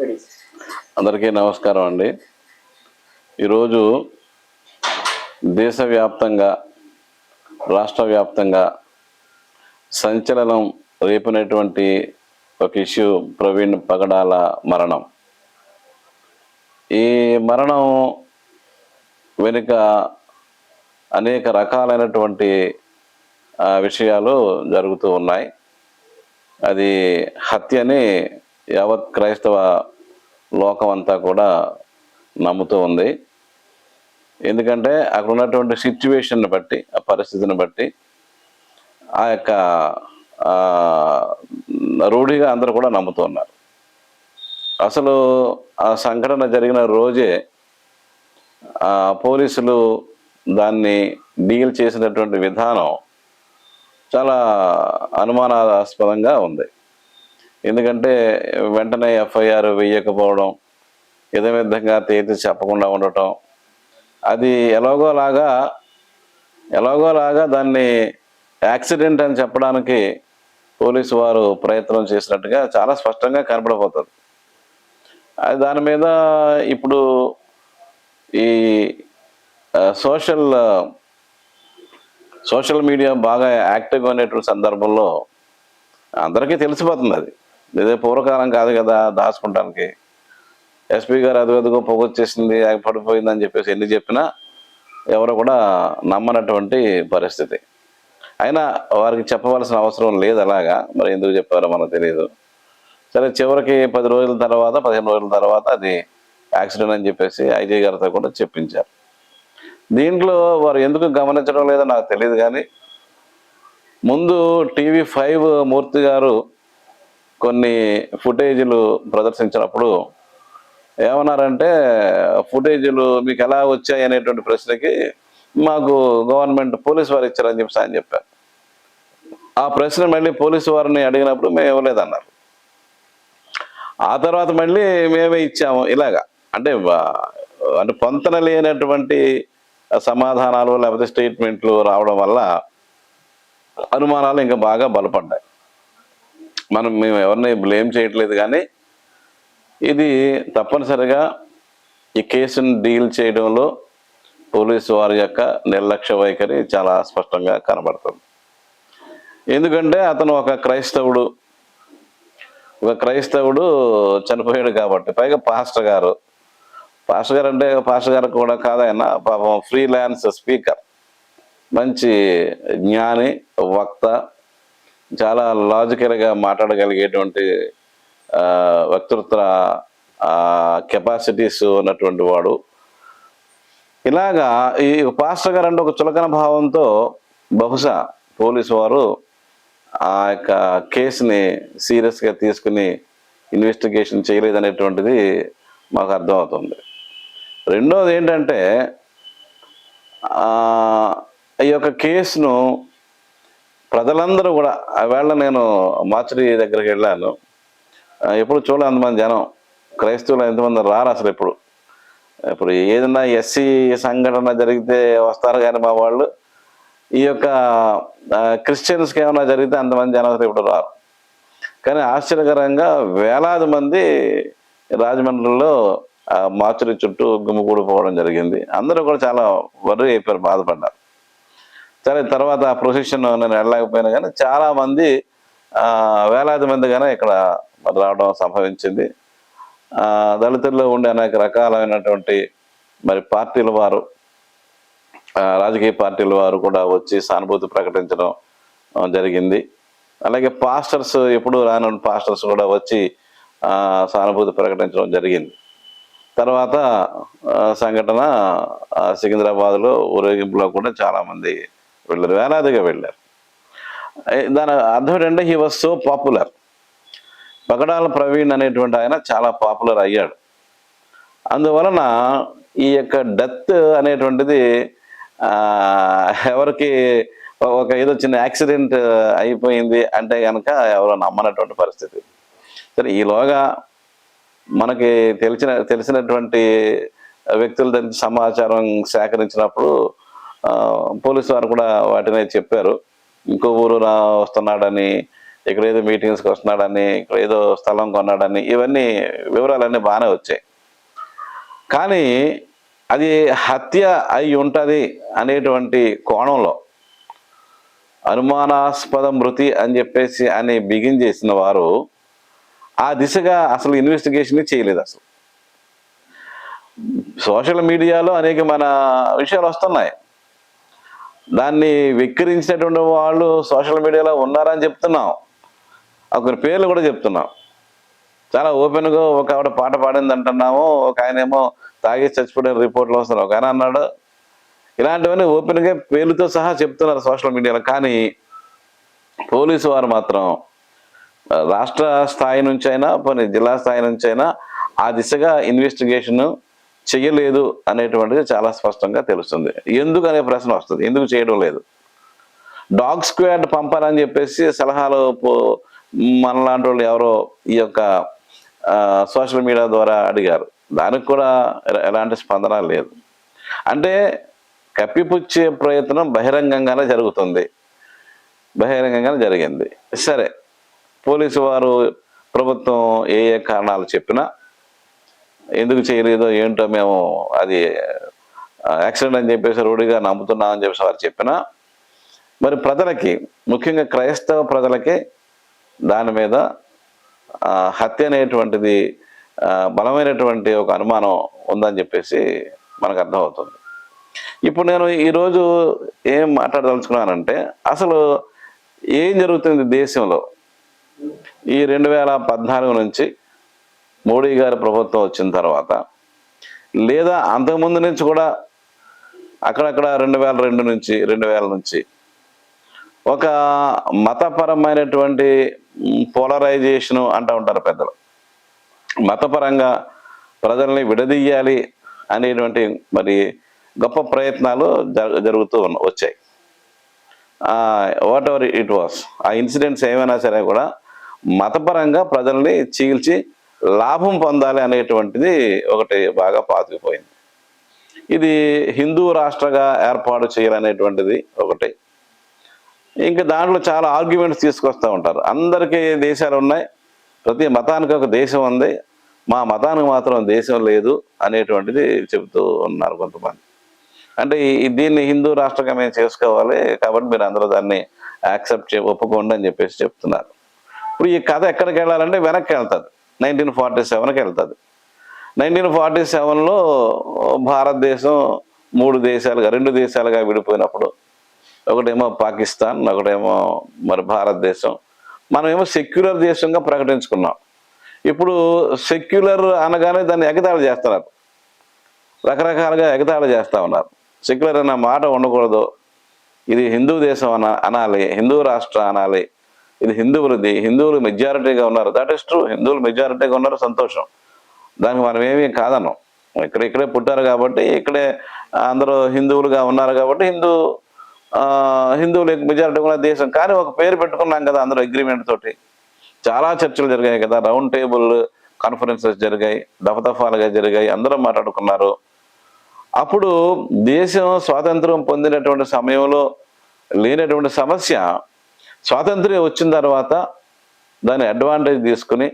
అందరికీ నమస్కారం అండి. ఈరోజు దేశవ్యాప్తంగా రాష్ట్ర వ్యాప్తంగా సంచలనం రేపినటువంటి ఒక ఇష్యూ ప్రవీణ్ పగడాల మరణం. ఈ మరణం వెనుక అనేక రకాలైనటువంటి విషయాలు జరుగుతూ ఉన్నాయి. అది హత్యని యావత్ క్రైస్తవ లోకం అంతా కూడా నమ్ముతూ ఉంది. ఎందుకంటే అక్కడ ఉన్నటువంటి సిచ్యువేషన్ని బట్టి ఆ పరిస్థితిని బట్టి ఆ యొక్క రూఢిగా అందరూ కూడా నమ్ముతూ ఉన్నారు. అసలు ఆ సంఘటన జరిగిన రోజే ఆ, పోలీసులు దాన్ని డీల్ చేసినటువంటి విధానం చాలా అనుమానాస్పదంగా ఉంది. ఎందుకంటే వెంటనే ఎఫ్ఐఆర్ వేయకపోవడం విధంగా తేల్చి చెప్పకుండా ఉండటం అది ఎలాగోలాగా ఎలాగోలాగా దాన్ని యాక్సిడెంట్ అని చెప్పడానికి పోలీసు వారు ప్రయత్నం చేసినట్టుగా చాలా స్పష్టంగా కనపడిపోతుంది అది దాని మీద ఇప్పుడు ఈ సోషల్ సోషల్ మీడియా బాగా యాక్టివ్గా ఉండేటువంటి సందర్భంలో అందరికీ తెలిసిపోతుంది అది. ఇదే పూర్వకాలం కాదు కదా దాచుకుంటానికి. ఎస్పీ గారు అది అదిగో పొగొచ్చేసింది అది పడిపోయిందని చెప్పేసి ఎన్ని చెప్పినా ఎవరు కూడా నమ్మనటువంటి పరిస్థితి. అయినా వారికి చెప్పవలసిన అవసరం లేదు అలాగా? మరి ఎందుకు చెప్పారో మనకు తెలియదు సరే చివరికి పది రోజుల తర్వాత పదిహేను రోజుల తర్వాత అది యాక్సిడెంట్ అని చెప్పేసి ఐజీ గారితో కూడా చెప్పించారు. దీంట్లో వారు ఎందుకు గమనించడం లేదో నాకు తెలియదు కానీ ముందు టీవీ ఫైవ్ మూర్తి గారు కొన్ని ఫుటేజీలు ప్రదర్శించినప్పుడు ఏమన్నారంటే ఫుటేజీలు మీకు ఎలా వచ్చాయి? అనేటువంటి ప్రశ్నకి మాకు గవర్నమెంట్ పోలీసు వారు ఇచ్చారని చెప్పి ఆయన చెప్పారు. ఆ ప్రశ్న మళ్ళీ పోలీసు వారిని అడిగినప్పుడు మేము ఇవ్వలేదన్నారు. ఆ తర్వాత మళ్ళీ మేమే ఇచ్చాము ఇలాగా. అంటే అంటే పొంతన లేనటువంటి సమాధానాలు లేకపోతే స్టేట్మెంట్లు రావడం వల్ల అనుమానాలు ఇంకా బాగా బలపడ్డాయి. మనం మేము ఎవరిని బ్లేమ్ చేయట్లేదు కానీ ఇది తప్పనిసరిగా ఈ కేసును డీల్ చేయడంలో పోలీసు వారి యొక్క నిర్లక్ష్య వైఖరి చాలా స్పష్టంగా కనబడుతుంది. ఎందుకంటే అతను ఒక క్రైస్తవుడు ఒక క్రైస్తవుడు చనిపోయాడు కాబట్టి పైగా పాస్టర్ గారు. పాస్టర్ గారు అంటే పాస్టర్ గారు కూడా కాదైనా పాపం ఫ్రీలాన్స్ స్పీకర్ మంచి జ్ఞాని వక్త చాలా లాజికల్గా మాట్లాడగలిగేటువంటి వ్యక్తృత్వ వక్తృత్వ కెపాసిటీస్ ఉన్నటువంటి వాడు. ఇలాగా ఈ పాస్టర్ గారు అంటే ఒక చులకన భావంతో బహుశా పోలీసు వారు ఆ యొక్క కేసుని సీరియస్గా తీసుకుని ఇన్వెస్టిగేషన్ చేయలేదనేటువంటిది మాకు అర్థమవుతుంది. రెండోది ఏంటంటే ఈ యొక్క కేసును ప్రజలందరూ కూడా ఆవేళ నేను మార్చరీ దగ్గరికి వెళ్ళాను. ఎప్పుడు చూడలే అంతమంది జనం. క్రైస్తవులు ఎంతమంది రారు అసలు ఎప్పుడు. ఇప్పుడు ఏదన్నా ఎస్సీ సంఘటన జరిగితే వస్తారు కానీ మా వాళ్ళు. ఈ యొక్క క్రిస్టియన్స్కి ఏమైనా జరిగితే అంతమంది జనం అసలు ఇప్పుడు రారు. కానీ ఆశ్చర్యకరంగా వేలాది మంది రాజమండ్రిలో ఆ మార్చురి చుట్టూ గుమ్మిగూడిపోవడం జరిగింది. అందరూ కూడా చాలా వర్రీ అయిపోయారు బాధపడ్డారు. సరే తర్వాత ఆ ప్రొసెషన్ నేను వెళ్ళలేకపోయినా. కానీ చాలా మంది వేలాది మందిగానే ఇక్కడ రావడం సంభవించింది. దళితుల్లో ఉండే అనేక రకాలైనటువంటి మరి పార్టీల వారు రాజకీయ పార్టీల వారు కూడా వచ్చి సానుభూతి ప్రకటించడం జరిగింది. అలాగే పాస్టర్స్ ఎప్పుడు రాని పాస్టర్స్ కూడా వచ్చి సానుభూతి ప్రకటించడం జరిగింది. తర్వాత సంఘటన సికింద్రాబాద్లో ఊరేగింపులో కూడా చాలామంది వెళ్ళారు వేలాదిగా వెళ్ళారు. దాని అర్థం ఏంటంటే he was so popular Pagadala Praveen అనేటువంటి ఆయన చాలా పాపులర్ అయ్యాడు. అందువలన ఈ యొక్క డెత్ అనేటువంటిది ఎవరికి ఒక ఏదో చిన్న యాక్సిడెంట్ అయిపోయింది అంటే కనుక ఎవరో నమ్మనటువంటి పరిస్థితి. సరే ఈలోగా మనకి తెలిసిన తెలిసినటువంటి వ్యక్తుల దగ్గర సమాచారం సేకరించినప్పుడు పోలీసు వారు కూడా వాటినే చెప్పారు. ఇంకో ఊరు రా వస్తున్నాడని ఇక్కడ ఏదో మీటింగ్స్కి వస్తున్నాడని ఇక్కడ ఏదో స్థలం కొన్నాడని ఇవన్నీ వివరాలన్నీ బాగానే వచ్చాయి. కానీ అది హత్య అయి ఉంటుంది అనేటువంటి కోణంలో అనుమానాస్పద మృతి అని చెప్పేసి అని బిగిన్ చేసిన వారు ఆ దిశగా అసలు ఇన్వెస్టిగేషన్ చేయలేదు అసలు. సోషల్ మీడియాలో అనేక మన విషయాలు వస్తున్నాయి. దాన్ని వెక్కిరించినటువంటి వాళ్ళు సోషల్ మీడియాలో ఉన్నారని చెప్తున్నాం. ఒకరి పేర్లు కూడా చెప్తున్నాం. చాలా ఓపెన్గా ఒక ఆవిడ పాట పాడింది అంటున్నాము. ఒక ఆయన ఏమో తాగి చచ్చిపోయిన రిపోర్ట్లు వస్తున్నారు. ఒక ఆయన అన్నాడు ఇలాంటివన్నీ ఓపెన్గా పేర్లతో సహా చెప్తున్నారు సోషల్ మీడియాలో. కానీ పోలీసు వారు మాత్రం రాష్ట్ర స్థాయి నుంచి అయినా పోనీ జిల్లా స్థాయి నుంచి అయినా ఆ దిశగా ఇన్వెస్టిగేషన్ చేయలేదు అనేటువంటిది చాలా స్పష్టంగా తెలుస్తుంది. ఎందుకు అనే ప్రశ్న వస్తుంది. ఎందుకు చేయడం లేదు? డాగ్ స్క్వాడ్ పంపాలని చెప్పేసి సలహాలు మనలాంటి వాళ్ళు ఎవరో ఈ యొక్క సోషల్ మీడియా ద్వారా అడిగారు. దానికి కూడా ఎలాంటి స్పందన లేదు. అంటే కప్పిపుచ్చే ప్రయత్నం బహిరంగంగానే జరుగుతుంది. బహిరంగంగానే జరిగింది. సరే పోలీసు వారు ప్రభుత్వం ఏ ఏ కారణాలు చెప్పినా ఎందుకు చేయలేదో ఏంటో మేము అది యాక్సిడెంట్ అని చెప్పేసి రూఢిగా నమ్ముతున్నాం అని చెప్పేసి వారు చెప్పినా మరి ప్రజలకి ముఖ్యంగా క్రైస్తవ ప్రజలకి దాని మీద హత్య అనేటువంటిది బలమైనటువంటి ఒక అనుమానం ఉందని చెప్పేసి మనకు అర్థమవుతుంది. ఇప్పుడు నేను ఈరోజు ఏం మాట్లాడదలుచుకున్నానంటే అసలు ఏం జరుగుతుంది దేశంలో? ఈ రెండు వేల పద్నాలుగు నుంచి మోడీ గారి ప్రభుత్వం వచ్చిన తర్వాత లేదా అంతకుముందు నుంచి కూడా అక్కడక్కడ రెండు వేల రెండు నుంచి రెండు వేల నుంచి ఒక మతపరమైనటువంటి పోలరైజేషను అంటూ ఉంటారు పెద్దలు. మతపరంగా ప్రజల్ని విడదీయాలి అనేటువంటి మరి గొప్ప ప్రయత్నాలు జరుగుతూ వచ్చాయి. వాట్ ఎవర్ ఇట్ వాస్ ఆ ఇన్సిడెంట్స్ ఏమైనా సరే కూడా మతపరంగా ప్రజల్ని చీల్చి లాభం పొందాలి అనేటువంటిది ఒకటి బాగా పాతుకుపోయింది. ఇది హిందూ రాష్ట్రగా ఏర్పాటు చేయాలనేటువంటిది ఒకటి. ఇంకా దాంట్లో చాలా ఆర్గ్యుమెంట్స్ తీసుకొస్తూ ఉంటారు. అందరికీ దేశాలు ఉన్నాయి. ప్రతి మతానికి ఒక దేశం ఉంది. మా మతానికి మాత్రం దేశం లేదు అనేటువంటిది చెబుతూ ఉన్నారు కొంతమంది. అంటే దీన్ని హిందూ రాష్ట్రంగా మేము చేసుకోవాలి కాబట్టి మీరు అందరూ దాన్ని యాక్సెప్ట్ చే ఒప్పుకోండి అని చెప్పేసి చెప్తున్నారు. ఇప్పుడు ఈ కథ ఎక్కడికి వెళ్ళాలంటే వెనక్కి వెళ్తుంది నైన్టీన్ ఫార్టీ సెవెన్కి వెళ్తుంది. నైన్టీన్ ఫార్టీ సెవెన్లో భారతదేశం మూడు దేశాలుగా రెండు దేశాలుగా విడిపోయినప్పుడు ఒకటేమో పాకిస్తాన్ ఒకటేమో మరి భారతదేశం. మనమేమో సెక్యులర్ దేశంగా ప్రకటించుకున్నాం. ఇప్పుడు సెక్యులర్ అనగానే దాన్ని ఎగతాళి చేస్తున్నారు. రకరకాలుగా ఎగతాళి చేస్తా ఉన్నారు. సెక్యులర్ అన్న మాట ఉండకూడదు. ఇది హిందూ దేశం అన అనాలి హిందూ రాష్ట్రం అనాలి. ఇది హిందువులది హిందువులు మెజారిటీగా ఉన్నారు. దట్ ఇస్ ట్రూ హిందువులు మెజారిటీగా ఉన్నారు సంతోషం. దానికి మనం ఏమీ కాదన్నాం ఇక్కడ ఇక్కడే పుట్టారు కాబట్టి ఇక్కడే అందరూ హిందువులుగా ఉన్నారు కాబట్టి హిందూ హిందువులు మెజారిటీ ఉన్న దేశం. కానీ ఒక పేరు పెట్టుకున్నాం కదా అందరూ అగ్రిమెంట్ తోటి. చాలా చర్చలు జరిగాయి కదా. రౌండ్ టేబుల్ కాన్ఫరెన్సెస్ జరిగాయి. దఫదఫాలుగా జరిగాయి. అందరూ మాట్లాడుకున్నారు. అప్పుడు దేశం స్వాతంత్రం పొందినటువంటి సమయంలో లేనటువంటి సమస్య స్వాతంత్ర్యం వచ్చిన తర్వాత దాన్ని అడ్వాంటేజ్ తీసుకుని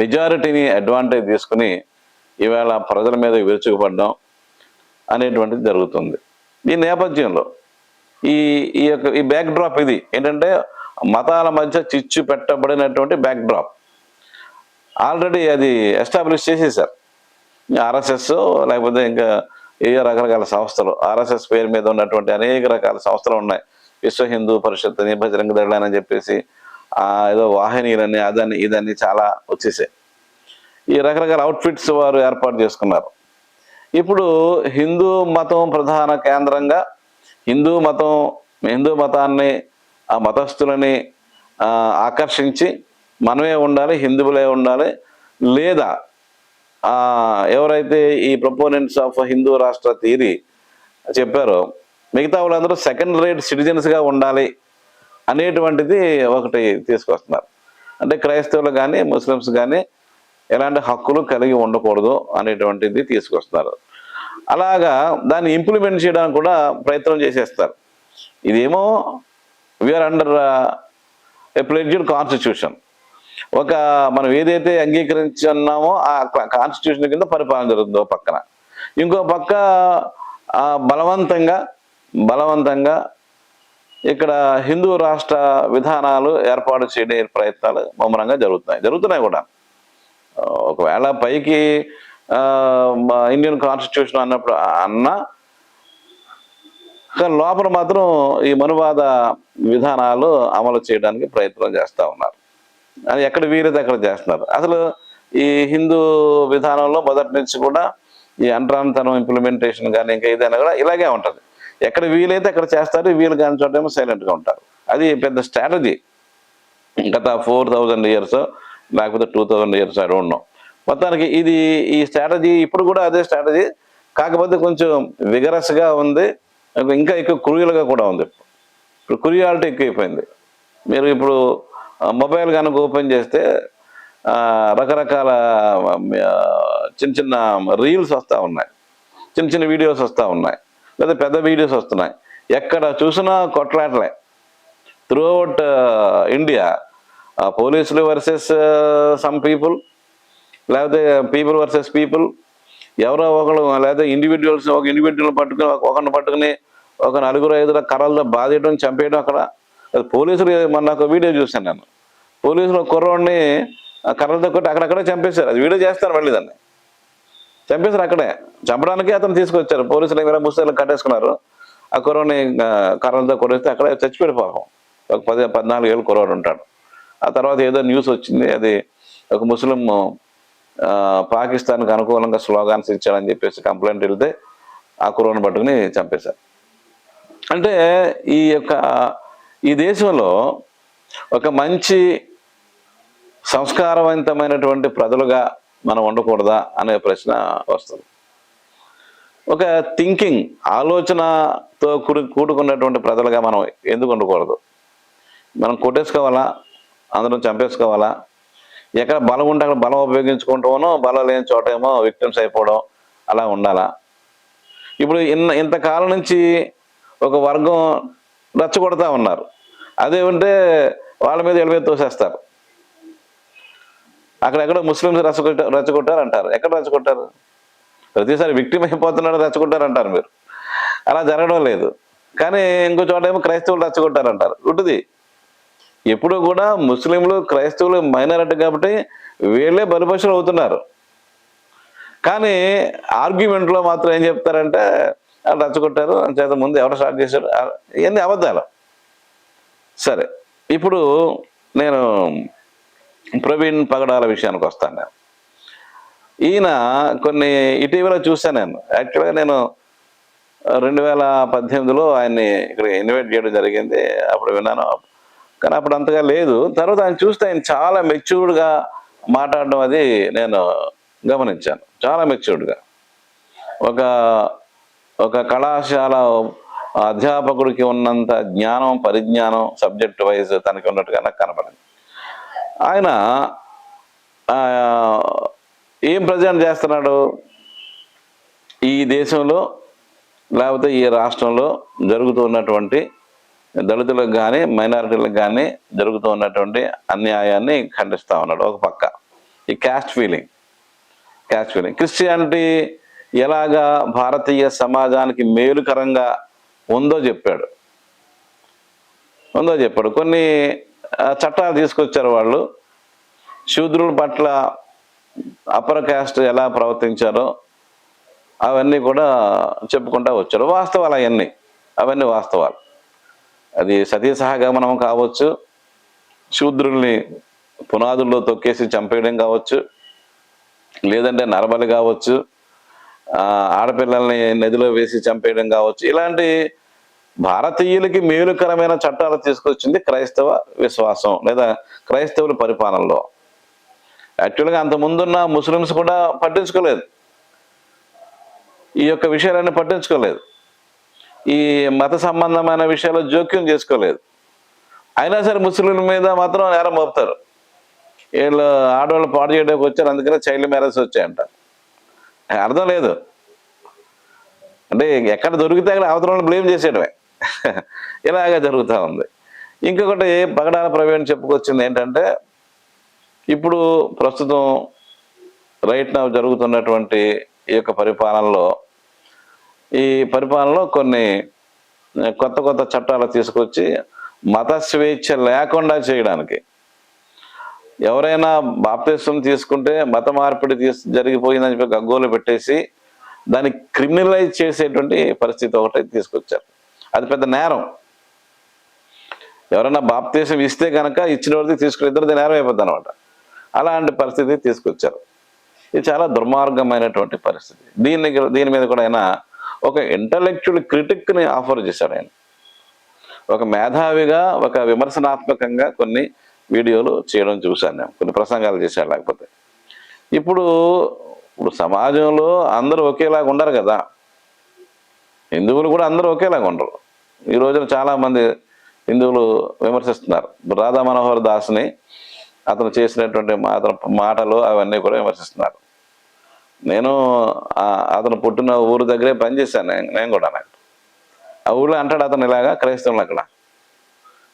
మెజారిటీని అడ్వాంటేజ్ తీసుకుని ఈవేళ ప్రజల మీద విరుచుకుపడడం అనేటువంటిది జరుగుతుంది. ఈ నేపథ్యంలో ఈ ఈ యొక్క ఈ బ్యాక్ డ్రాప్ ఇది. ఏంటంటే మతాల మధ్య చిచ్చు పెట్టబడినటువంటి బ్యాక్ డ్రాప్ ఆల్రెడీ అది ఎస్టాబ్లిష్ చేసేసారు. ఆర్ఎస్ఎస్ లేకపోతే ఇంకా ఏ రకరకాల సంస్థలు ఆర్ఎస్ఎస్ పేరు మీద ఉన్నటువంటి అనేక రకాల సంస్థలు ఉన్నాయి. విశ్వ హిందూ పరిషత్ అని బజరంగ దళాలని అని చెప్పేసి ఏదో వాహినీలని అదని ఇదని చాలా వచ్చేసాయి. ఈ రకరకాల అవుట్ఫిట్స్ వారు ఏర్పాటు చేసుకున్నారు. ఇప్పుడు హిందూ మతం ప్రధాన కేంద్రంగా హిందూ మతం హిందూ మతాన్ని ఆ మతస్థులని ఆకర్షించి మనమే ఉండాలి హిందువులే ఉండాలి లేదా ఎవరైతే ఈ ప్రపోనెంట్స్ ఆఫ్ హిందూ రాష్ట్ర థియరీ చెప్పారో మిగతా వాళ్ళందరూ సెకండ్ రేట్ సిటిజన్స్గా ఉండాలి అనేటువంటిది ఒకటి తీసుకొస్తున్నారు. అంటే క్రైస్తవులు కానీ ముస్లిమ్స్ కానీ ఎలాంటి హక్కులు కలిగి ఉండకూడదు అనేటువంటిది తీసుకొస్తున్నారు. అలాగా దాన్ని ఇంప్లిమెంట్ చేయడానికి కూడా ప్రయత్నం చేసేస్తారు. ఇదేమో we're under a pledged constitution ఒక మనం ఏదైతే అంగీకరించున్నామో ఆ కాన్స్టిట్యూషన్ కింద పరిపాలన జరుగుతుందో పక్కన. ఇంకో పక్క బలవంతంగా బలవంతంగా ఇక్కడ హిందూ రాష్ట్ర విధానాలు ఏర్పాటు చేయడే ప్రయత్నాలు ముమ్మరంగా జరుగుతున్నాయి. జరుగుతున్నాయి కూడా. ఒకవేళ పైకి ఇండియన్ కాన్స్టిట్యూషన్ అన్నప్పుడు అన్న కానీ లోపల మాత్రం ఈ మనువాద విధానాలు అమలు చేయడానికి ప్రయత్నం చేస్తూ ఉన్నారు. అది ఎక్కడ వీలైతే అక్కడ చేస్తున్నారు. అసలు ఈ హిందూ విధానంలో మొదటి నుంచి కూడా ఈ అంటరాంతనం ఇంప్లిమెంటేషన్ కానీ ఇంకా ఏదైనా కూడా ఇలాగే ఉంటుంది. ఎక్కడ వీలైతే అక్కడ చేస్తారు వీలు కాని చోట ఏమో సైలెంట్గా ఉంటారు. అది పెద్ద స్ట్రాటజీ గత ఫోర్ థౌజండ్ ఇయర్స్ లేకపోతే టూ థౌజండ్ ఇయర్స్ అడు ఉన్నాం మొత్తానికి ఇది ఈ స్ట్రాటజీ ఇప్పుడు కూడా అదే స్ట్రాటజీ కాకపోతే కొంచెం విగరస్గా ఉంది. ఇంకా ఎక్కువ క్రూయల్గా కూడా ఉంది. ఇప్పుడు కురియాలిటీ ఎక్కువైపోయింది. మీరు ఇప్పుడు మొబైల్ కనుక ఓపెన్ చేస్తే రకరకాల చిన్న చిన్న రీల్స్ వస్తూ ఉన్నాయి. చిన్న చిన్న వీడియోస్ వస్తూ ఉన్నాయి. లేదా పెద్ద వీడియోస్ వస్తున్నాయి. ఎక్కడ చూసినా కొట్లాటలే. త్రూఅవుట్ ఇండియా పోలీసులు వర్సెస్ సమ్ పీపుల్ లేకపోతే పీపుల్ వర్సెస్ పీపుల్ ఎవరో ఒకరు లేదా ఇండివిజువల్స్ ఒక ఇండివిజువల్ పట్టుకుని ఒకరిని పట్టుకుని ఒక నలుగురు ఐదుగురు కర్రలతో బాధేయడం చంపేయడం అక్కడ. పోలీసులు మొన్న ఒక వీడియో చూశాను నేను. పోలీసులు కుర్రోడిని కర్రలతో కొట్టి అక్కడక్కడే చంపేశారు. అది వీడియో చేస్తారు మళ్ళీ దాన్ని. చంపేశారు అక్కడే. చంపడానికి అతను తీసుకొచ్చారు. పోలీసులు ఏమైనా ముస్తాలు కట్టేసుకున్నారు. ఆ కురవని కర్రలతో కొరిస్తే అక్కడే చచ్చిపోయాడు పాపం. ఒక పది పద్నాలుగు ఏళ్ళు కుర్రోడు ఉంటాడు. ఆ తర్వాత ఏదో న్యూస్ వచ్చింది. అది ఒక ముస్లిం పాకిస్తాన్కి అనుకూలంగా స్లోగాన్స్ ఇచ్చాడని చెప్పేసి కంప్లైంట్ వెళ్తే ఆ కురవను పట్టుకుని చంపేశారు. అంటే ఈ యొక్క ఈ దేశంలో ఒక మంచి సంస్కారవంతమైనటువంటి ప్రజలుగా మనం ఉండకూడదా అనే ప్రశ్న వస్తుంది. ఒక థింకింగ్ ఆలోచనతో కూడి కూడుకున్నటువంటి ప్రజలుగా మనం ఎందుకు ఉండకూడదు? మనం కొట్టేసుకోవాలా? అందరం చంపేసుకోవాలా? ఎక్కడ బలం ఉంటే అక్కడ బలం ఉపయోగించుకుంటామో బలం లేని చోట ఏమో విక్టిమ్స్ అయిపోవడం అలా ఉండాలా? ఇప్పుడు ఇన్న ఇంతకాలం నుంచి ఒక వర్గం రచ్చగొడతా ఉన్నారు. అదే ఉంటే వాళ్ళ మీద వీళ్ళ మీద తోసేస్తారు. అక్కడెక్కడ ముస్లింస్ రచ్చగొట్ట రచ్చగొట్టారు అంటారు ఎక్కడ రచ్చగొట్టారు? ప్రతిసారి విక్టిమ్ అయిపోతున్నాడు రచ్చగొట్టారు అంటారు మీరు. అలా జరగడం లేదు. కానీ ఇంకో చోట ఏమో క్రైస్తవులు రచ్చగొట్టారు అంటారు ఉంటుంది. ఎప్పుడు కూడా ముస్లింలు క్రైస్తవులు మైనారిటీ కాబట్టి వీళ్ళే బలిపశులు అవుతున్నారు. కానీ ఆర్గ్యుమెంట్లో మాత్రం ఏం చెప్తారంటే వాళ్ళు రచ్చగొట్టారు చేత ముందు ఎవరు స్టార్ట్ చేశారు? ఇవన్నీ అబద్ధాలు. సరే. ఇప్పుడు నేను ప్రవీణ్ పగడాల విషయానికి వస్తాను నేను. ఈయన కొన్ని ఇటీవల చూశాను నేను. యాక్చువల్గా నేను రెండు వేల పద్దెనిమిదిలో ఆయన్ని ఇక్కడ ఇన్వైట్ చేయడం జరిగింది. అప్పుడు విన్నాను. కానీ అప్పుడు అంతగా లేదు. తర్వాత ఆయన చూస్తే ఆయన చాలా మెచ్యూర్డ్గా మాట్లాడడం అది నేను గమనించాను. చాలా మెచ్యూర్డ్గా ఒక ఒక కళాశాల అధ్యాపకుడికి ఉన్నంత జ్ఞానం పరిజ్ఞానం సబ్జెక్ట్ వైజ్ తనకి ఉన్నట్టుగా నాకు కనపడింది. ఆయన ఏం ప్రజెంట్ చేస్తున్నాడు? ఈ దేశంలో లేకపోతే ఈ రాష్ట్రంలో జరుగుతున్నటువంటి దళితులకు కానీ మైనారిటీలకు కానీ జరుగుతూ ఉన్నటువంటి అన్యాయాన్ని ఖండిస్తూ ఉన్నాడు ఒక పక్క. ఈ caste feeling caste feeling Christianity ఎలాగా భారతీయ సమాజానికి మేలుకరంగా ఉందో చెప్పాడు. ఉందో చెప్పాడు. కొన్ని చట్టాలు తీసుకొచ్చారు వాళ్ళు. శూద్రుల పట్ల అప్పర్ క్యాస్ట్ ఎలా ప్రవర్తించారో అవన్నీ కూడా చెప్పుకుంటా వచ్చారు. వాస్తవాలు అవన్నీ. అవన్నీ వాస్తవాలు. అది సతీ సహగమనం కావచ్చు. శూద్రుల్ని పునాదుల్లో తొక్కేసి చంపేయడం కావచ్చు. లేదంటే నరబలి కావచ్చు. ఆడపిల్లల్ని నదిలో వేసి చంపేయడం కావచ్చు. ఇలాంటి భారతీయులకి మేలుకరమైన చట్టాలు తీసుకొచ్చింది క్రైస్తవ విశ్వాసం లేదా క్రైస్తవుల పరిపాలనలో. యాక్చువల్గా అంత ముందున్న ముస్లిమ్స్ కూడా పట్టించుకోలేదు. ఈ యొక్క విషయాలన్నీ పట్టించుకోలేదు. ఈ మత సంబంధమైన విషయాలు జోక్యం చేసుకోలేదు. అయినా సరే ముస్లింల మీద మాత్రం నేరం మోపుతారు. వీళ్ళు ఆడవాళ్ళు పాడు చేయడానికి వచ్చారు అందుకనే చైల్డ్ మ్యారేజ్ వచ్చాయంట. అర్థం లేదు. అంటే ఎక్కడ దొరికితే అక్కడ అవతల బ్లేమ్ చేసేయడమే. ఇలాగే జరుగుతూ ఉంది. ఇంకొకటి పగడాల ప్రవీణ్ చెప్పుకొచ్చింది ఏంటంటే ఇప్పుడు ప్రస్తుతం రైట్ నా జరుగుతున్నటువంటి ఈ యొక్క పరిపాలనలో ఈ పరిపాలనలో కొన్ని కొత్త కొత్త చట్టాలు తీసుకొచ్చి మత స్వేచ్ఛ లేకుండా చేయడానికి ఎవరైనా బాప్తిసం తీసుకుంటే మత మార్పిడి తీసు జరిగిపోయిందని చెప్పి గగ్గోలు పెట్టేసి దాన్ని క్రిమినలైజ్ చేసేటువంటి పరిస్థితి ఒకటి తీసుకొచ్చారు. అది పెద్ద నేరం. ఎవరైనా బాప్తీసం ఇస్తే కనుక ఇచ్చిన వారికి తీసుకుని ఇద్దరిది నేరం అయిపోద్ది అనమాట అలాంటి పరిస్థితి తీసుకొచ్చారు. ఇది చాలా దుర్మార్గమైనటువంటి పరిస్థితి. దీన్ని దీని మీద కూడా ఆయన ఒక ఇంటలెక్చువల్ క్రిటిక్ని ఆఫర్ చేశాడు ఆయన. ఒక మేధావిగా ఒక విమర్శనాత్మకంగా కొన్ని వీడియోలు చేయడం చూశాను నేను. కొన్ని ప్రసంగాలు చేశాడు లేకపోతే. ఇప్పుడు ఇప్పుడు సమాజంలో అందరూ ఒకేలాగా ఉండరు కదా. హిందువులు కూడా అందరూ ఒకేలాగా ఉండరు. ఈ రోజున చాలామంది హిందువులు విమర్శిస్తున్నారు. రాధా మనోహర్ దాస్ని అతను చేసినటువంటి అతని మాటలు అవన్నీ కూడా విమర్శిస్తున్నారు. నేను అతను పుట్టిన ఊరు దగ్గరే పనిచేశాను నేను నేను కూడా నాకు. ఆ ఊళ్ళో అంటాడు అతను ఇలాగా క్రైస్తవులు అక్కడ.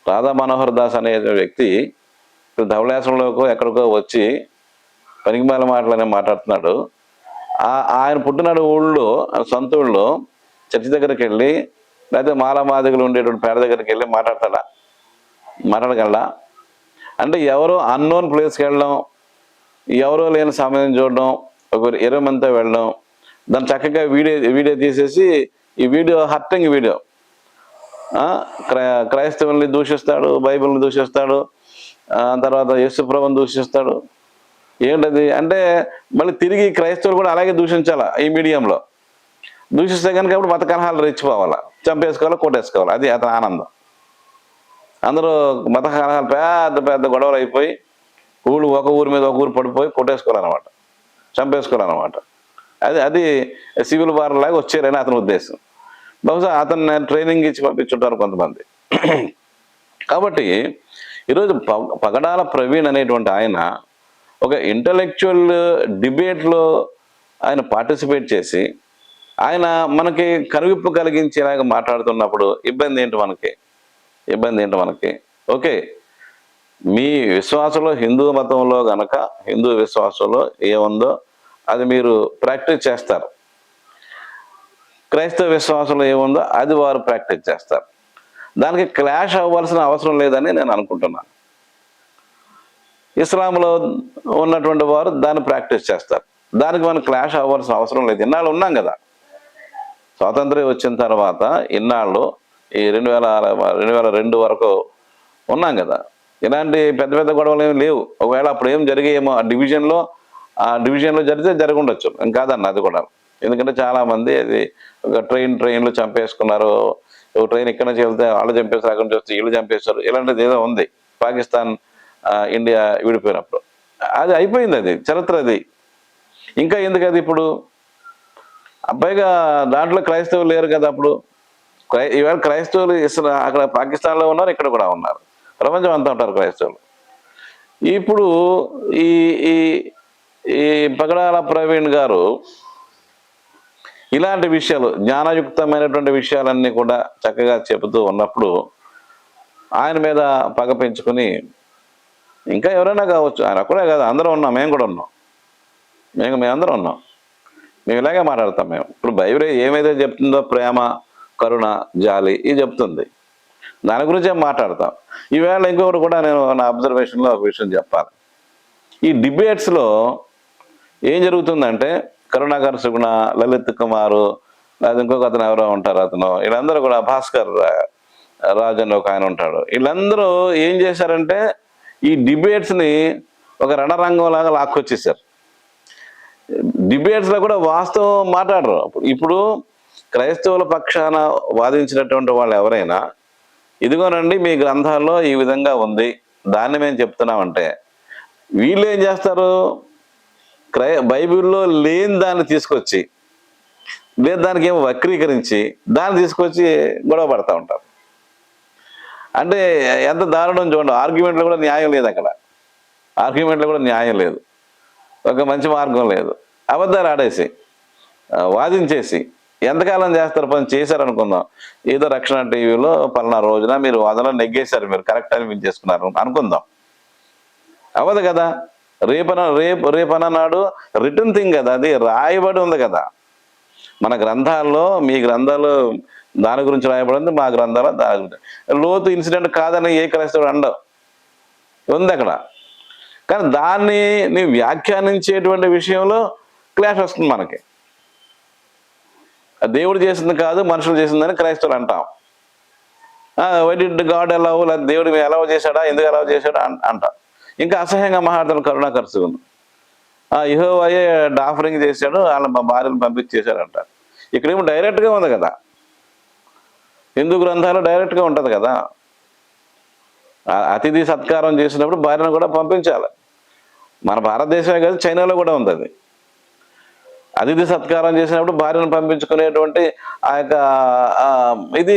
రాధా మనోహర్ దాస్ అనే వ్యక్తి ఇప్పుడు ధవళేశ్వరంలోకో ఎక్కడికో వచ్చి పనికిమాల మాటలనే మాట్లాడుతున్నాడు. ఆ- ఆయన పుట్టినాడు ఊళ్ళో సొంత ఊళ్ళో చర్చి దగ్గరికి వెళ్ళి లేకపోతే మాలమాదిగలు ఉండేటువంటి పేడ దగ్గరికి వెళ్ళి మాట్లాడతాడా? మాట్లాడగలడా? అంటే ఎవరో అన్నోన్ ప్లేస్కి వెళ్ళడం ఎవరో లేని సమయం చూడడం ఒక ఇరవై మందితో వెళ్ళడం దాన్ని చక్కగా వీడియో వీడియో తీసేసి ఈ వీడియో హర్టింగ్ వీడియో. క్రై క్రైస్తవుల్ని దూషిస్తాడు బైబిల్ని దూషిస్తాడు తర్వాత యేసుప్రభుని దూషిస్తాడు. ఏంటది? అంటే మళ్ళీ తిరిగి క్రైస్తవులు కూడా అలాగే దూషించాలా ఈ మీడియంలో? దూషిస్తే కనుక అప్పుడు మత కలహాలు రెచ్చిపోవాలా? చంపేసుకోవాలి? కొట్టేసుకోవాలి? అది అతని ఆనందం. అందరూ మత కలహాలు పెద్ద పెద్ద గొడవలు అయిపోయి ఊళ్ళు ఒక ఊరి మీద ఒక ఊరు పడిపోయి కొట్టేసుకోవాలన్నమాట. చంపేసుకోవాలన్నమాట. అది అది సివిల్ వార్ లాగా వచ్చారని అతని ఉద్దేశం. బహుశా అతను ట్రైనింగ్ ఇచ్చి పంపించుంటారు కొంతమంది. కాబట్టి ఈరోజు ప- పగడాల ప్రవీణ్ అనేటువంటి ఆయన ఒక ఇంటలెక్చువల్ డిబేట్లో ఆయన పార్టిసిపేట్ చేసి ఆయన మనకి కనువిప్పు కలిగించేలాగా మాట్లాడుతున్నప్పుడు ఇబ్బంది ఏంటి మనకి? ఇబ్బంది ఏంటి మనకి? ఓకే. మీ విశ్వాసంలో హిందూ మతంలో గనక హిందూ విశ్వాసంలో ఏముందో అది మీరు ప్రాక్టీస్ చేస్తారు. క్రైస్తవ విశ్వాసంలో ఏముందో అది వారు ప్రాక్టీస్ చేస్తారు. దానికి క్లాష్ అవ్వాల్సిన అవసరం లేదని నేను అనుకుంటున్నాను. ఇస్లాంలో ఉన్నటువంటి వారు దాన్ని ప్రాక్టీస్ చేస్తారు. దానికి మనం క్లాష్ అవ్వాల్సిన అవసరం లేదు. ఇన్నాళ్ళు ఉన్నాం కదా. స్వాతంత్ర్యం వచ్చిన తర్వాత ఇన్నాళ్ళు ఈ రెండు వేల రెండు వేల రెండు వరకు ఉన్నాం కదా. ఇలాంటి పెద్ద పెద్ద గొడవలు ఏమి లేవు. ఒకవేళ అప్పుడు ఏం జరిగేమో ఆ డివిజన్లో ఆ డివిజన్లో జరిగితే జరిగి ఉండొచ్చు ఇంకా కాదన్న అది కూడా. ఎందుకంటే చాలామంది అది ఒక ట్రైన్ ట్రైన్లు చంపేసుకున్నారు. ఒక ట్రైన్ ఇక్కడ నుంచి వెళ్తే వాళ్ళు చంపేస్తారు అక్కడ నుంచి వస్తే వీళ్ళు చంపేస్తారు ఇలాంటిది ఏదో ఉంది. పాకిస్తాన్ ఇండియా విడిపోయినప్పుడు. అది అయిపోయింది అది. చరిత్ర అది. ఇంకా ఎందుకు అది ఇప్పుడు? అబ్బాయిగా దాంట్లో క్రైస్తవులు లేరు కదా అప్పుడు. క్రై ఈవేళ క్రైస్తవులు ఇస్రా అక్కడ పాకిస్తాన్లో ఉన్నారు ఇక్కడ కూడా ఉన్నారు. ప్రపంచం అంతా ఉంటారు క్రైస్తవులు. ఇప్పుడు ఈ ఈ ఈ పగడాల ప్రవీణ్ గారు ఇలాంటి విషయాలు జ్ఞానయుక్తమైనటువంటి విషయాలన్నీ కూడా చక్కగా చెబుతూ ఉన్నప్పుడు ఆయన మీద పగ పెంచుకొని ఇంకా ఎవరైనా కావచ్చు ఆయన కూడా కాదు అందరం ఉన్నాం మేము కూడా ఉన్నాం. మేము మేమందరం ఉన్నాం. మేము ఇలాగే మాట్లాడతాం మేము. ఇప్పుడు బైబిల్ ఏమైతే చెప్తుందో ప్రేమ కరుణ జాలి ఇది చెప్తుంది. దాని గురించే మాట్లాడతాం? ఈవేళ ఇంకొకటి కూడా నేను నా అబ్జర్వేషన్లో ఒక విషయం చెప్పాలి. ఈ డిబేట్స్లో ఏం జరుగుతుందంటే కరుణాకర్ సుగుణ లలిత్ కుమారు లేదా ఇంకొక అతను ఎవరో ఉంటారు అతను. వీళ్ళందరూ కూడా భాస్కర్ రాజు అని ఒక ఆయన ఉంటాడు. వీళ్ళందరూ ఏం చేశారంటే ఈ డిబేట్స్ని ఒక రణరంగంలాగా లాక్కొచ్చేసారు డిబేట్స్లో కూడా వాస్తవం మాట్లాడరు. అప్పుడు ఇప్పుడు క్రైస్తవుల పక్షాన వాదించినటువంటి వాళ్ళు ఎవరైనా ఇదిగోనండి మీ గ్రంథాల్లో ఈ విధంగా ఉంది దాన్ని మేము చెప్తున్నామంటే వీళ్ళు ఏం చేస్తారు? క్రై బైబిల్లో లేని దాన్ని తీసుకొచ్చి లేదు దానికి ఏమో వక్రీకరించి దాన్ని తీసుకొచ్చి గొడవ పడతా ఉంటారు. అంటే ఎంత దారుణం చూడండి ఆర్గ్యుమెంట్లో కూడా న్యాయం లేదు అక్కడ. ఆర్గ్యుమెంట్లో కూడా న్యాయం లేదు. ఒక మంచి మార్గం లేదు. అబద్ధాలు ఆడేసి వాదించేసి ఎంతకాలం చేస్తారు పని చేశారు అనుకుందాం ఏదో రక్షణ టీవీలో పలానా రోజున మీరు వాదన నెగ్గేశారు మీరు కరెక్ట్ అని మీరు చేసుకున్నారు అనుకుందాం. అవ్వదు కదా. రేపన రేపు రేపన నాడు రిటర్న్ థింగ్ కదా. అది రాయబడి ఉంది కదా. మన గ్రంథాల్లో మీ గ్రంథాలు దాని గురించి రాయబడింది మా గ్రంథాలు దాని గురించి. లోతు ఇన్సిడెంట్ కాదని ఏ క్రైస్తవుడు అండవు ఉంది అక్కడ. కానీ దాన్ని నీ వ్యాఖ్యానించేటువంటి విషయంలో క్లాష్ వస్తుంది మనకి. దేవుడు చేసింది కాదు మనుషులు చేసిందని క్రైస్తవులు అంటాం. వైడిడ్ గాడ్ ఎలా లేదా దేవుడు ఎలా చేశాడా? ఎందుకు ఎలా చేశాడా? అంట అంటాం. ఇంకా అసహ్యంగా మహార్థం కరుణా కరుచుకుంది. ఇహో అయ్యే డాఫరింగ్ చేశాడు వాళ్ళ మా భార్యను పంపించేశాడు అంటారు ఇక్కడేమో డైరెక్ట్గా ఉంది కదా. హిందూ గ్రంథాలు డైరెక్ట్గా ఉంటుంది కదా. అతిథి సత్కారం చేసినప్పుడు భార్యను కూడా పంపించాలి. మన భారతదేశమే కాదు చైనాలో కూడా ఉంది అది. అతిథి సత్కారం చేసినప్పుడు భార్యను పంపించుకునేటువంటి ఆ యొక్క ఇది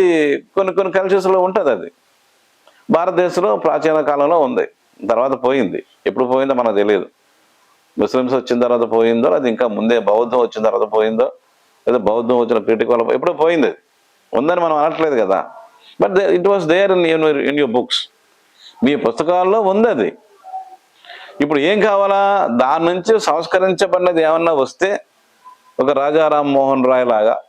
కొన్ని కొన్ని కల్చర్స్లో ఉంటుంది అది. భారతదేశంలో ప్రాచీన కాలంలో ఉంది. తర్వాత పోయింది. ఎప్పుడు పోయిందో మనకు తెలియదు. ముస్లిమ్స్ వచ్చిన తర్వాత పోయిందో అది ఇంకా ముందే బౌద్ధం వచ్చిన తర్వాత పోయిందో లేదా బౌద్ధం వచ్చిన క్రిటిక్ వల్ల ఎప్పుడో పోయింది ఉందని మనం అనట్లేదు కదా. But it was there in in your books మీ పుస్తకాల్లో ఉంది అది. ఇప్పుడు ఏం కావాలా? దాని నుంచి సంస్కరించబడినది ఏమన్నా వస్తే ఒక రాజా రామ్మోహన్ రాయ్ లాగా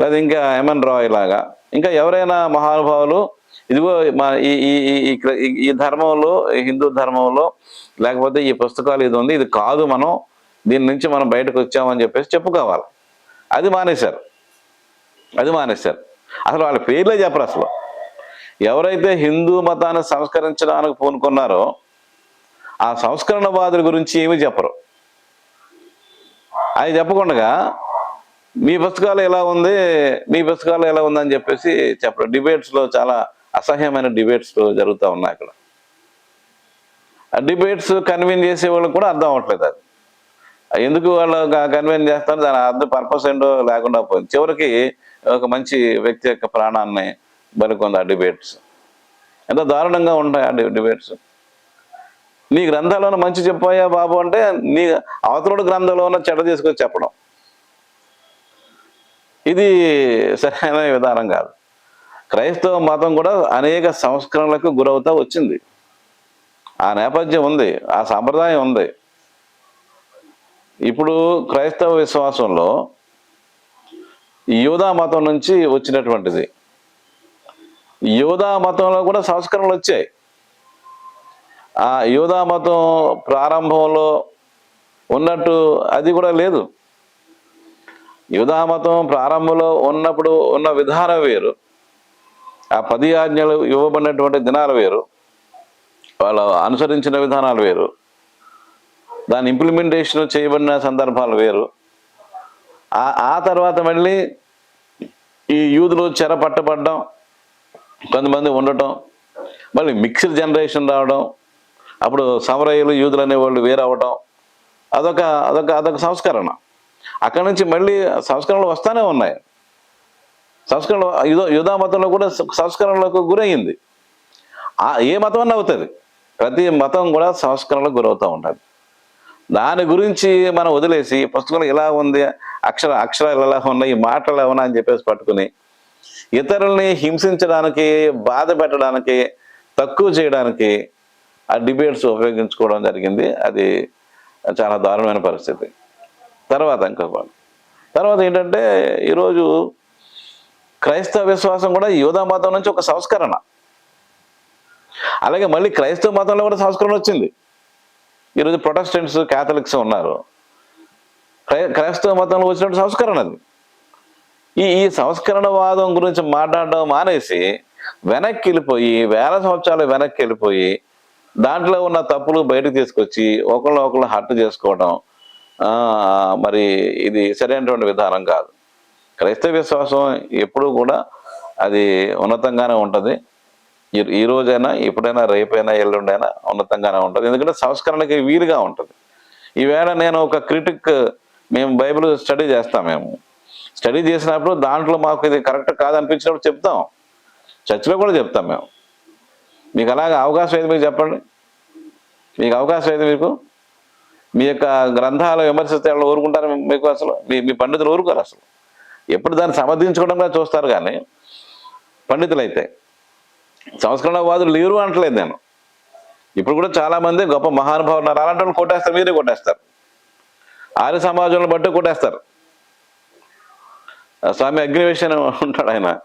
లేదా ఇంకా ఎంఎన్ రాయ్ లాగా ఇంకా ఎవరైనా మహానుభావులు ఇదిగో మా ఈ ఈ ఈ- ధర్మంలో ఈ హిందూ ధర్మంలో లేకపోతే ఈ పుస్తకాలు ఇది ఉంది ఇది కాదు మనం దీని నుంచి మనం బయటకు వచ్చామని చెప్పేసి చెప్పుకోవాలి. అది మానేశారు. అది మానేశారు. అసలు వాళ్ళ పేర్లే చెప్పరు అసలు. ఎవరైతే హిందూ మతాన్ని సంస్కరించడానికి పూనుకున్నారో ఆ సంస్కరణవాదుల గురించి ఏమీ చెప్పరు. అది చెప్పకుండా మీ పుస్తకాలు ఎలా ఉంది మీ పుస్తకాలు ఎలా ఉందని చెప్పేసి చెప్పరు. డిబేట్స్లో చాలా అసహ్యమైన డిబేట్స్ జరుగుతూ ఉన్నాయి అక్కడ. ఆ డిబేట్స్ కన్వీన్ చేసే వాళ్ళకి కూడా అర్థం అవ్వట్లేదు అది. ఎందుకు వాళ్ళు కన్వీన్ చేస్తారు దాని అర్థం పర్పస్ ఏంటో లేకుండా పోయింది. చివరికి ఒక మంచి వ్యక్తి యొక్క ప్రాణాన్ని బలికొంది ఆ డిబేట్స్. ఎంత దారుణంగా ఉంటాయి ఆ డిబేట్స్. నీ గ్రంథాలను మంచి చెప్పాయా బాబు అంటే నీ అవతలోడు గ్రంథంలో ఉన్న చెడ్డ తీసుకొచ్చి చెప్పడం. ఇది సరైన విధానం కాదు. క్రైస్తవ మతం కూడా అనేక సంస్కరణలకు గురవుతా వచ్చింది. ఆ నేపథ్యం ఉంది ఆ సాంప్రదాయం ఉంది. ఇప్పుడు క్రైస్తవ విశ్వాసంలో యూదా మతం నుంచి వచ్చినటువంటిది. యోధా మతంలో కూడా సంస్కరణలు వచ్చాయి. ఆ యోధా మతం ప్రారంభంలో ఉన్నట్టు అది కూడా లేదు. యూదా మతం ప్రారంభంలో ఉన్నప్పుడు ఉన్న విధానం వేరు. ఆ పది ఆజ్ఞలు ఇవ్వబడినటువంటి దినాలు వేరు. వాళ్ళు అనుసరించిన విధానాలు వేరు. దాని ఇంప్లిమెంటేషన్ చేయబడిన సందర్భాలు వేరు. ఆ తర్వాత మళ్ళీ ఈ యూదులు చెర పట్టబడ్డం కొంతమంది ఉండటం మళ్ళీ మిక్స్డ్ జనరేషన్ రావడం అప్పుడు సమరయులు యూదులు అనేవాళ్ళు వేరవటం అదొక అదొక అదొక సంస్కరణ. అక్కడి నుంచి మళ్ళీ సంస్కరణలు వస్తానే ఉన్నాయి. సంస్కరణ యుధ యుధా మతంలో కూడా సంస్కరణలకు గురయ్యింది ఏ మతం అన్న అవుతుంది. ప్రతి మతం కూడా సంస్కరణలకు గురవుతూ ఉంటుంది. దాని గురించి మనం వదిలేసి పుస్తకంలో ఇలా ఉంది అక్షర అక్షరాలు ఎలా ఉన్నాయి మాటలు ఎలా ఉన్నాయి అని చెప్పేసి పట్టుకుని ఇతరుల్ని హింసించడానికి బాధ పెట్టడానికి తక్కువ చేయడానికి ఆ డిబేట్స్ ఉపయోగించుకోవడం జరిగింది. అది చాలా దారుణమైన పరిస్థితి. తర్వాత ఇంకో తర్వాత ఏంటంటే ఈరోజు క్రైస్తవ విశ్వాసం కూడా యోధా మతం నుంచి ఒక సంస్కరణ. అలాగే మళ్ళీ క్రైస్తవ మతంలో కూడా సంస్కరణ వచ్చింది. ఈరోజు ప్రొటెస్టెంట్స్ క్యాథలిక్స్ ఉన్నారు. క్రై క్రైస్తవ మతంలో వచ్చినట్టు సంస్కరణ అది. ఈ ఈ సంస్కరణవాదం గురించి మాట్లాడడం మానేసి వెనక్కి వెళ్ళిపోయి వేల సంవత్సరాలు వెనక్కి వెళ్ళిపోయి దాంట్లో ఉన్న తప్పులు బయటకు తీసుకొచ్చి ఒకళ్ళు ఒకళ్ళు హట్టు చేసుకోవడం మరి ఇది సరైనటువంటి విధానం కాదు. క్రైస్తవ విశ్వాసం ఎప్పుడూ కూడా అది ఉన్నతంగానే ఉంటుంది. ఈ- ఈ రోజైనా ఎప్పుడైనా రేపైనా ఎల్లుండైనా ఉన్నతంగానే ఉంటుంది. ఎందుకంటే సంస్కరణకి వీలుగా ఉంటుంది. ఈవేళ నేను ఒక క్రిటిక్ మేము బైబిల్ స్టడీ చేస్తాం మేము. స్టడీ చేసినప్పుడు దాంట్లో మాకు ఇది కరెక్ట్ కాదనిపించినప్పుడు చెప్తాం. చర్చిలో కూడా చెప్తాం మేము. మీకు అలాగే అవకాశం అయితే మీకు చెప్పండి? మీకు అవకాశం అయితే మీకు? మీ యొక్క గ్రంథాలు విమర్శిస్తే వాళ్ళు ఊరుకుంటారు మీకు అసలు? మీ మీ పండితులు ఊరుకోరు అసలు. ఎప్పుడు దాన్ని సమర్థించుకోవడంగా చూస్తారు కానీ పండితులైతే. సంస్కరణవాదులు లేరు అంటలేదు నేను. ఇప్పుడు కూడా చాలామంది గొప్ప మహానుభావులు ఉన్నారు. అలాంటి వాళ్ళు కొట్టేస్తారు మీరే కొట్టేస్తారు. ఆర్య సమాజంలో బట్టి కొట్టేస్తారు. స్వామి అగ్నివేశ్ ఉంటాడు ఆయన.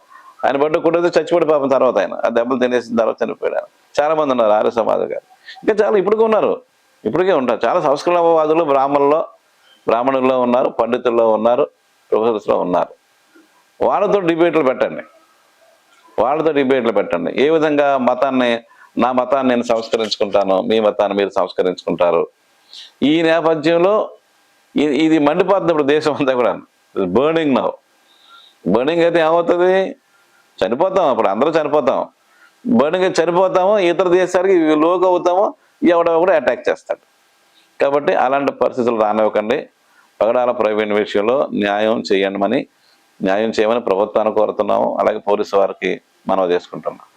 ఆయన బట్టి కొట్టేస్తే చచ్చిపోయి పాపం తర్వాత ఆయన. ఆ దెబ్బలు తినేసిన తర్వాత చనిపోయాడు ఆయన. చాలా మంది ఉన్నారు ఆర్య సమాధి గారు. ఇంకా చాలా ఇప్పటికీ ఉన్నారు. ఇప్పటికే ఉంటారు. చాలా సంస్కృతవాదులు బ్రాహ్మణుల్లో బ్రాహ్మణుల్లో ఉన్నారు పండితుల్లో ఉన్నారు ప్రొఫెసర్స్లో ఉన్నారు. వాళ్ళతో డిబేట్లు పెట్టండి. వాళ్ళతో డిబేట్లు పెట్టండి. ఏ విధంగా మతాన్ని నా మతాన్ని నేను సంస్కరించుకుంటాను మీ మతాన్ని మీరు సంస్కరించుకుంటారు? ఈ నేపథ్యంలో ఇది మండిపోతుంది ఇప్పుడు దేశం అంతా కూడా బర్నింగ్ నవ్ బర్నింగ్ అయితే ఏమవుతుంది? చనిపోతాం అప్పుడు అందరూ చనిపోతాం. బర్నింగ్ అయితే చనిపోతాము ఇతర దేశాలకి లోకు అవుతాము ఎవడో కూడా అటాక్ చేస్తాడు. కాబట్టి అలాంటి పరిస్థితులు రానివ్వకండి. పగడాల ప్రైవేట్ విషయంలో న్యాయం చేయండి న్యాయం చేయమని ప్రభుత్వాన్ని కోరుతున్నాము. అలాగే పోలీసు వారికి మనం చేసుకుంటున్నాం.